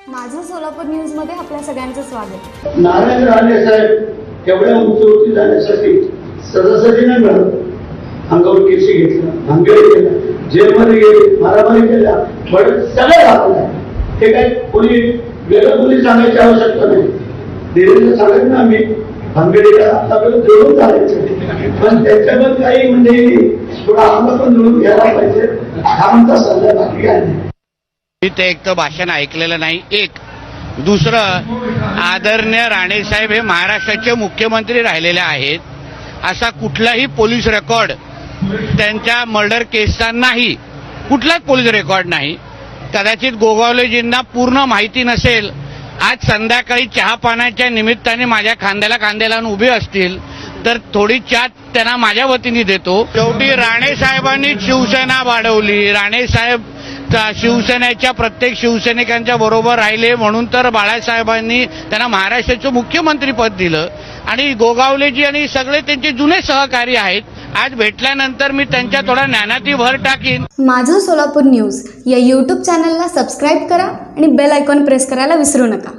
माझं सोलापूर न्यूजमध्ये आपल्या सगळ्यांचं स्वागत. नारायण राणे साहेब एवढ्या उंचीवरती जाण्यासाठी सहजासहजी नाही मिळत अंगावर केसी घेतला भांगडी केला जेलमध्ये गेले मारामारी केल्या पण सगळं झालं हे काही कोणी वेगळं कोणी सांगायची आवश्यकता नाही. देवेंद्र सांगत ना मी भांगडीला आपल्याकडे जोडून चालायचं पण त्याच्यावर काही म्हणजे थोडा आम्हाला पण जुळून घ्यायला पाहिजे. हा आमचा सल्ला बाकी काय नाही ते एक तर भाषण ऐकलेलं नाही. एक दुसरं आदरणीय राणेसाहेब हे महाराष्ट्राचे मुख्यमंत्री राहिलेले आहेत. असा कुठलाही पोलीस रेकॉर्ड त्यांच्या मर्डर केसचा नाही. कुठलाच पोलीस रेकॉर्ड नाही. कदाचित गोगावलेजींना पूर्ण माहिती नसेल. आज संध्याकाळी चहा पाण्याच्या निमित्ताने माझ्या खांद्याला खांद्याला उभे असतील तर थोडी चहा त्यांना माझ्या वतीने देतो. शेवटी राणे साहेबांनी शिवसेना वाढवली. राणे साहेब शिवसेनेच्या प्रत्येक शिवसैनिकांच्या बरोबर राहिले म्हणून तर बाळासाहेबांनी त्यांना महाराष्ट्राचं मुख्यमंत्री पद दिलं. आणि गोगावलेजी आणि सगळे त्यांचे जुने सहकारी आहेत. आज भेटल्यानंतर मी त्यांच्या थोडा ज्ञानाती भर टाकीन. माझं सोलापूर न्यूज या यूट्यूब चॅनलला सबस्क्राईब करा आणि बेल आयकॉन प्रेस करायला विसरू नका.